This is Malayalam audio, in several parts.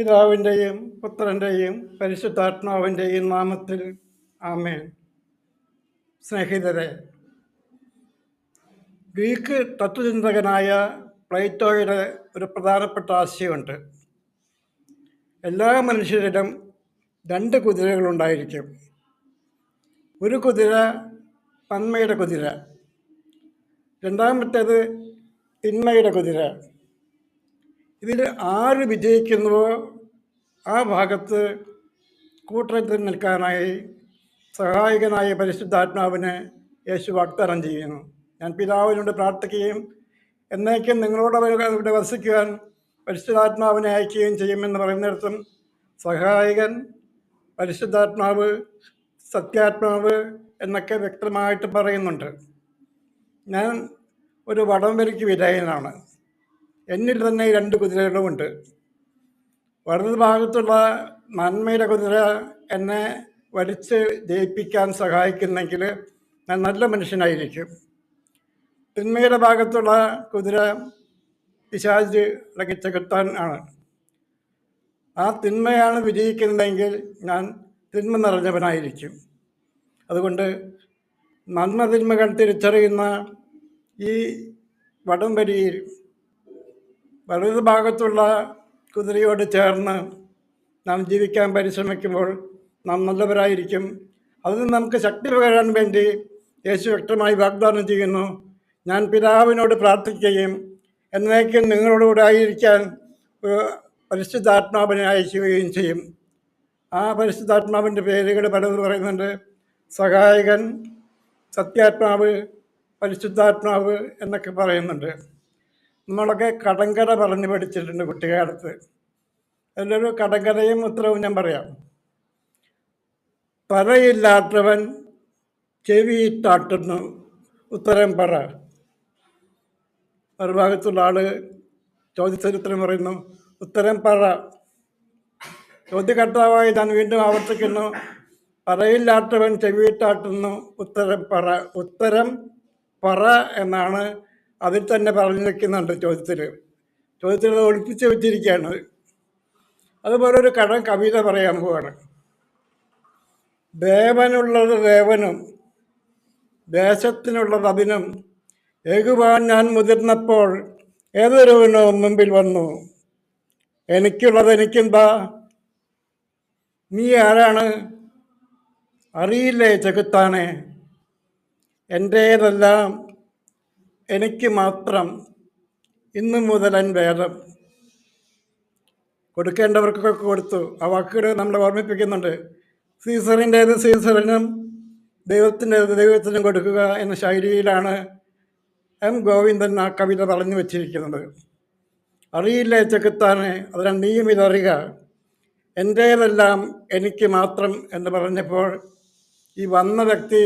പിതാവിന്റെയും പുത്രന്റെയും പരിശുദ്ധാത്മാവിന്റെയും നാമത്തിൽ ആമേൻ. സ്നേഹിതരെ ഗ്രീക്ക് തത്വചിന്തകനായ പ്ലേറ്റോയുടെ ഒരു പ്രധാനപ്പെട്ട ആശയമുണ്ട്. എല്ലാ മനുഷ്യരിലും രണ്ട് കുതിരകളുണ്ടായിരിക്കും. ഒരു കുതിര പന്മയുടെ കുതിര രണ്ടാമത്തേത് തിന്മയുടെ കുതിര. ഇതിൽ ആര് വിജയിക്കുന്നുവോ ആ ഭാഗത്ത് കൂട്ടത്തിൽ നിൽക്കാനായി സഹായകനായ പരിശുദ്ധാത്മാവിനെ യേശു വാഗ്ദാനം ചെയ്യുന്നു. ഞാൻ പിതാവിനോട് പ്രാർത്ഥിക്കുകയും എന്നേക്കും നിങ്ങളോട് ഇവിടെ വസിക്കുവാൻ പരിശുദ്ധാത്മാവിനെ അയക്കുകയും ചെയ്യുമെന്ന് പറയുന്നിടത്തും സഹായകൻ പരിശുദ്ധാത്മാവ് സത്യാത്മാവ് എന്നൊക്കെ വ്യക്തമായിട്ട് പറയുന്നുണ്ട്. ഞാൻ ഒരു വടംവലിക്ക് വിധേയനാണ്. എന്നിൽ തന്നെ രണ്ട് കുതിരകളുമുണ്ട്. വലത് ഭാഗത്തുള്ള നന്മയുടെ കുതിര എന്നെ വലിച്ച് ജയിപ്പിക്കാൻ സഹായിക്കുന്നെങ്കിൽ ഞാൻ നല്ല മനുഷ്യനായിരിക്കും. തിന്മയുടെ ഭാഗത്തുള്ള കുതിര പിശാജ് ഇളകിച്ചകത്താൻ ആണ്. ആ തിന്മയാണ് വിജയിക്കുന്നതെങ്കിൽ ഞാൻ തിന്മ നിറഞ്ഞവനായിരിക്കും. അതുകൊണ്ട് നന്മ തിന്മകൾ തിരിച്ചറിയുന്ന ഈ വടംവലിയിൽ വലത് ഭാഗത്തുള്ള കുതിരയോട് ചേർന്ന് നാം ജീവിക്കാൻ പരിശ്രമിക്കുമ്പോൾ നാം നല്ലവരായിരിക്കും. അതിന് നമുക്ക് ശക്തി പകരാൻ വേണ്ടി യേശു വ്യക്തമായി വാഗ്ദാനം ചെയ്യുന്നു. ഞാൻ പിതാവിനോട് പ്രാർത്ഥിക്കുകയും എന്നേക്കും നിങ്ങളോടുകൂടെ ആയിരിക്കാൻ പരിശുദ്ധാത്മാവിനെ അയക്കുകയും ചെയ്യും. ആ പരിശുദ്ധാത്മാവിന്റെ പേരുകൾ പലതും പറയുന്നുണ്ട്. സഹായകൻ സത്യാത്മാവ് പരിശുദ്ധാത്മാവ് എന്നൊക്കെ പറയുന്നുണ്ട്. നമ്മളൊക്കെ കടങ്കര പറഞ്ഞു പഠിച്ചിട്ടുണ്ട് കുട്ടിക്കാലത്ത് അതിലൊരു കടങ്കരയും ഉത്തരവും ഞാൻ പറയാം. പറയില്ലാത്തവൻ ചെവിയിട്ടാട്ടുന്നു ഉത്തരം പറ. മറുഭാഗത്തുള്ള ആൾ ഉത്തരം പറയുന്നു. ഉത്തരം പറ. ചോദ്യകർത്താവായി ഞാൻ വീണ്ടും ആവർത്തിക്കുന്നു. പറയില്ലാത്തവൻ ചെവിയിട്ടാട്ടുന്നു ഉത്തരം പറ. ഉത്തരം പറ എന്നാണ് അതിൽ തന്നെ പറഞ്ഞു നിൽക്കുന്നുണ്ട് ചോദ്യത്തിൽ. ചോദ്യത്തിൽ അത് ഒളിപ്പിച്ച് വെച്ചിരിക്കുകയാണ്. അതുപോലെ ഒരു കടം കവിത പറയാൻ പോവാണ്. ദേവനുള്ളത് ദേവനും ദേശത്തിനുള്ളത് അതിനും ഏകുവാൻ ഞാൻ മുതിർന്നപ്പോൾ ഏതൊരുവിനോ മുമ്പിൽ വന്നു. എനിക്കുള്ളത് എനിക്കെന്താ? നീ ആരാണ്? അറിയില്ലേ ചെകുത്താനെ? എന്റേതെല്ലാം എനിക്ക് മാത്രം ഇന്നു മുതൽ വേദം കൊടുക്കേണ്ടവർക്കൊക്കെ കൊടുത്തു. ആ വാക്കുകൾ നമ്മളെ ഓർമ്മിപ്പിക്കുന്നുണ്ട്. സീസറിന്റേത് സീസറിനും ദൈവത്തിന്റേത് ദൈവത്തിനും കൊടുക്കുക എന്ന ശൈലിയിലാണ് എം ഗോവിന്ദൻ ആ കവിത പറഞ്ഞു വച്ചിരിക്കുന്നത്. അറിയില്ല ചെക്കുത്താനെ അതിനാൽ നീയും ഇതറിയുക. എന്റേതെല്ലാം എനിക്ക് മാത്രം എന്ന് പറഞ്ഞപ്പോൾ ഈ വന്ന വ്യക്തി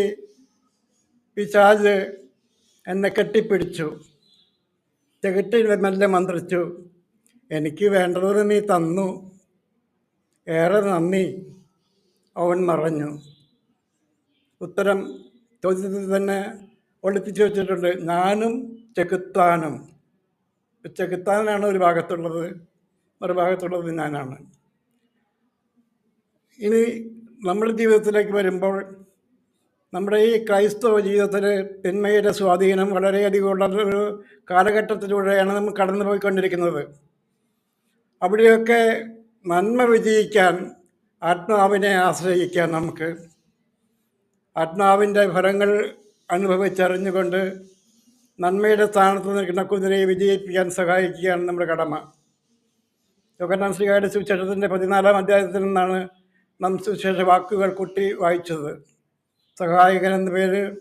പിശാജ് എന്നെ കെട്ടിപ്പിടിച്ചു. ചെകിട്ടിൽ മെല്ലെ മന്ത്രിച്ചു. എനിക്ക് വേണ്ടത് നീ തന്നു. ഏറെ നന്ദി. അവൻ മറഞ്ഞു. ഉത്തരം ചോദ്യത്തിൽ തന്നെ ഒളിപ്പിച്ചു വെച്ചിട്ടുണ്ട് ഞാനും ചെകുത്താനും. ചെകുത്താനാണ് ഒരു ഭാഗത്തുള്ളത്. ഒരു ഭാഗത്തുള്ളത് ഞാനാണ്. ഇനി നമ്മുടെ ജീവിതത്തിലേക്ക് വരുമ്പോൾ നമ്മുടെ ഈ ക്രൈസ്തവ ജീവിതത്തിൽ തിന്മയുടെ സ്വാധീനം വളരെയധികം ഉള്ള ഒരു കാലഘട്ടത്തിലൂടെയാണ് നമ്മൾ കടന്നു പോയിക്കൊണ്ടിരിക്കുന്നത് അവിടെയൊക്കെ നന്മ വിജയിക്കാൻ ആത്മാവിനെ ആശ്രയിക്കാൻ നമുക്ക്. ആത്മാവിന്റെ ഫലങ്ങൾ അനുഭവിച്ചറിഞ്ഞുകൊണ്ട് നന്മയുടെ സ്ഥാനത്ത് നിൽക്കുന്ന കുതിരയെ വിജയിപ്പിക്കാൻ സഹായിക്കുകയാണ് നമ്മുടെ കടമ. യോഗനാം ശ്രീകാര്യ സുവിശേഷത്തിന്റെ പതിനാലാം അധ്യായത്തിൽ നിന്നാണ് നാം സുവിശേഷ വാക്കുകൾ കുട്ടി വായിച്ചത്. സഹായകൻ എന്ന പേര്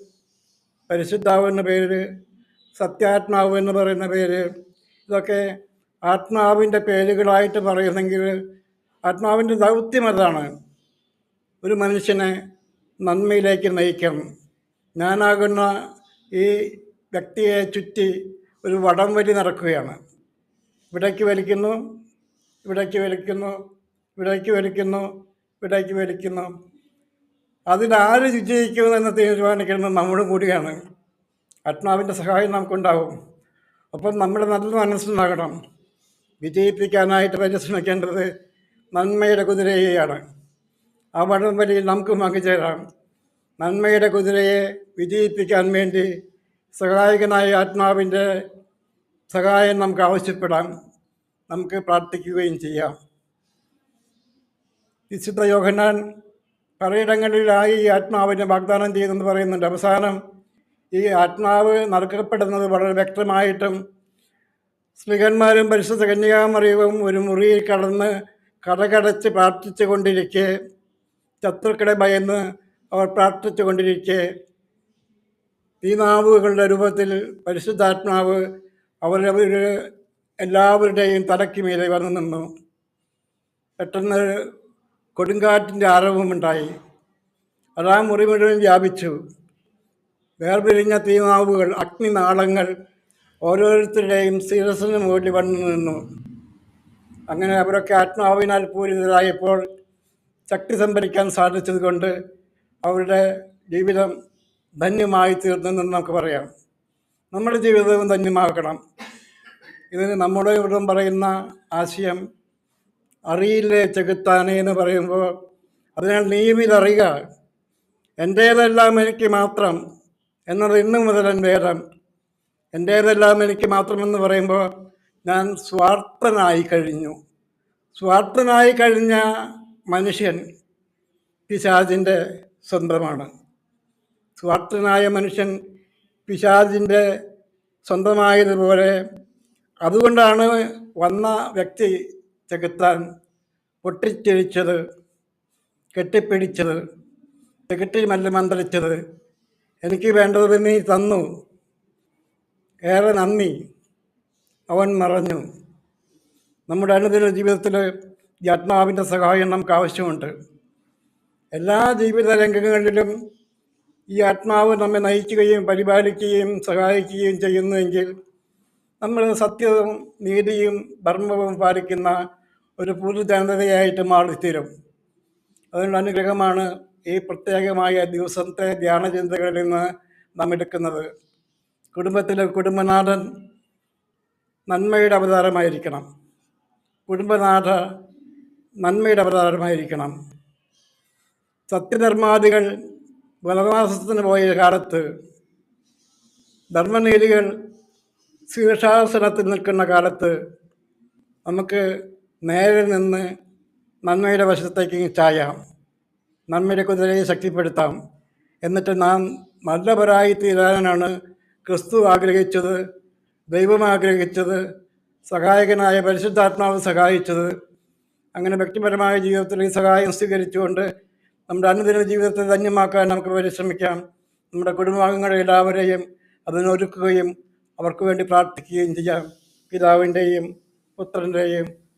പരിശുദ്ധാവ് എന്ന പേര് സത്യാത്മാവ് എന്ന് പറയുന്ന പേര് ഇതൊക്കെ ആത്മാവിന്റെ പേരുകളായിട്ട് പറയുന്നെങ്കിൽ ആത്മാവിന്റെ ദൗത്യം അതാണ്. ഒരു മനുഷ്യനെ നന്മയിലേക്ക് നയിക്കണം. ഞാനാകുന്ന ഈ വ്യക്തിയെ ചുറ്റി ഒരു വടം വലി നടക്കുകയാണ്. ഇവിടേക്ക് വലിക്കുന്നു ഇവിടേക്ക് വലിക്കുന്നു ഇവിടേക്ക് വലിക്കുന്നു ഇവിടേക്ക് വലിക്കുന്നു. അതിലാര് വിജയിക്കുമെന്ന് തീരുമാനിക്കുന്നത് നമ്മളും കൂടിയാണ്. ആത്മാവിന്റെ സഹായം നമുക്കുണ്ടാവും അപ്പം നമ്മൾ നല്ല മനസ്സുണ്ടാകണം. വിജയിപ്പിക്കാനായിട്ട് പരിശ്രമിക്കേണ്ടത് നന്മയുടെ കുതിരയെയാണ്. ആ വടം വലി നമുക്കും പങ്കുചേരാം നന്മയുടെ കുതിരയെ വിജയിപ്പിക്കാൻ വേണ്ടി സഹായകനായ ആത്മാവിന്റെ സഹായം നമുക്ക് ആവശ്യപ്പെടാം. നമുക്ക് പ്രാർത്ഥിക്കുകയും ചെയ്യാം. വിശുദ്ധ യോഹന്നാൻ പലയിടങ്ങളിലായി ഈ ആത്മാവിനെ വാഗ്ദാനം ചെയ്തെന്ന് പറയുന്നുണ്ട്. അവസാനം ഈ ആത്മാവ് നൽകപ്പെടുന്നത് വളരെ വ്യക്തമായിട്ടും സ്ത്രീകന്മാരും പരിശുദ്ധ കന്യാമറിയവും ഒരു മുറിയിൽ കടന്ന് കടകടച്ച് പ്രാർത്ഥിച്ചു കൊണ്ടിരിക്കെ ശത്രുക്കളെ ഭയന്ന് അവർ പ്രാർത്ഥിച്ചു കൊണ്ടിരിക്കെ തീനാവുകളുടെ രൂപത്തിൽ പരിശുദ്ധാത്മാവ് അവരവർ എല്ലാവരുടെയും തലയ്ക്ക് മീതെ വന്നു നിന്നു. പെട്ടെന്ന് കൊടുങ്കാറ്റിന്റെ ആരവമുണ്ടായി. അത് ആ മുറി മുഴുവൻ വ്യാപിച്ചു. വേർപിരിഞ്ഞ തീനാവുകൾ അഗ്നിനാളങ്ങൾ ഓരോരുത്തരുടെയും ശിരസിന് മുകളിൽ വന്നു നിന്നു. അങ്ങനെ അവരൊക്കെ ആത്മാവിനാൽ പൂരിതരായപ്പോൾ ശക്തി സംഭരിക്കാൻ സാധിച്ചതുകൊണ്ട് അവരുടെ ജീവിതം ധന്യമായി തീർന്നെന്ന് നമുക്ക് പറയാം. നമ്മുടെ ജീവിതവും ധന്യമാക്കണം ഇതിന് നമ്മുടെ ഇവിടം പറയുന്ന ആശയം അറിയില്ലേ ചെകുത്താനെ എന്ന് പറയുമ്പോൾ അതിനാൽ നീയും ഇതറിയുക. എന്റേതെല്ലാം എനിക്ക് മാത്രം എന്നത് ഇന്നു മുതൽ വേദം. എന്റേതെല്ലാം എനിക്ക് മാത്രമെന്ന് പറയുമ്പോൾ ഞാൻ സ്വാർത്ഥനായി കഴിഞ്ഞു. സ്വാർത്ഥനായി കഴിഞ്ഞ മനുഷ്യൻ പിശാജിന്റെ സ്വന്തമാണ്. സ്വാർത്ഥനായ മനുഷ്യൻ പിശാജിന്റെ സ്വന്തമായതുപോലെ അതുകൊണ്ടാണ് വന്ന വ്യക്തി ചെകുത്താൻ പൊട്ടിച്ചിരിച്ചത് കെട്ടിപ്പിടിച്ചത് ചെകുട്ടി മല്ല മന്ത്രിച്ചത് എനിക്ക് വേണ്ടത് നീ തന്നു. ഏറെ നന്ദി. അവൻ മറഞ്ഞു. നമ്മുടെ അനുദിന ജീവിതത്തിൽ ഈ ആത്മാവിന്റെ സഹായം നമുക്ക് ആവശ്യമുണ്ട്. എല്ലാ ജീവിത രംഗങ്ങളിലും ഈ ആത്മാവ് നമ്മെ നയിക്കുകയും പരിപാലിക്കുകയും സഹായിക്കുകയും ചെയ്യുന്നുവെങ്കിൽ നമ്മൾ സത്യവും നീതിയും ധർമ്മവും പാലിക്കുന്ന ഒരു പൊതുജനതയായിട്ട് മാറിത്തീരും അതിനുള്ള അനുഗ്രഹമാണ് ഈ പ്രത്യേകമായ ദിവസത്തെ ധ്യാനചിന്തകളിൽ നിന്ന് നാം എടുക്കുന്നത്. കുടുംബത്തിലെ കുടുംബനാഥൻ നന്മയുടെ അവതാരമായിരിക്കണം. കുടുംബനാഥ നന്മയുടെ അവതാരമായിരിക്കണം. സത്യധർമാദികൾ വനവാസത്തിന് പോയ കാലത്ത് ധർമ്മനീതികൾ ശീർഷാസനത്തിൽ നിൽക്കുന്ന കാലത്ത് നമുക്ക് നേരെ നിന്ന് നന്മയുടെ വശത്തേക്ക് ചായാം. നന്മയുടെ കുതിരയെ ശക്തിപ്പെടുത്താം. എന്നിട്ട് നാം നല്ലവരായി തീരാനാണ് ക്രിസ്തു ആഗ്രഹിച്ചത് ദൈവം ആഗ്രഹിച്ചത് സഹായകനായ പരിശുദ്ധാത്മാവ് സഹായിച്ചത്. അങ്ങനെ വ്യക്തിപരമായ ജീവിതത്തിൽ ഈ സഹായം സ്വീകരിച്ചുകൊണ്ട് നമ്മുടെ അനുദിന ജീവിതത്തെ ധന്യമാക്കാൻ നമുക്ക് പരിശ്രമിക്കാം. നമ്മുടെ കുടുംബാംഗങ്ങളെ എല്ലാവരെയും അതിനൊരുക്കുകയും അവർക്ക് വേണ്ടി പ്രാർത്ഥിക്കുകയും ചെയ്യാം. പിതാവിന്റെയും പുത്രന്റെയും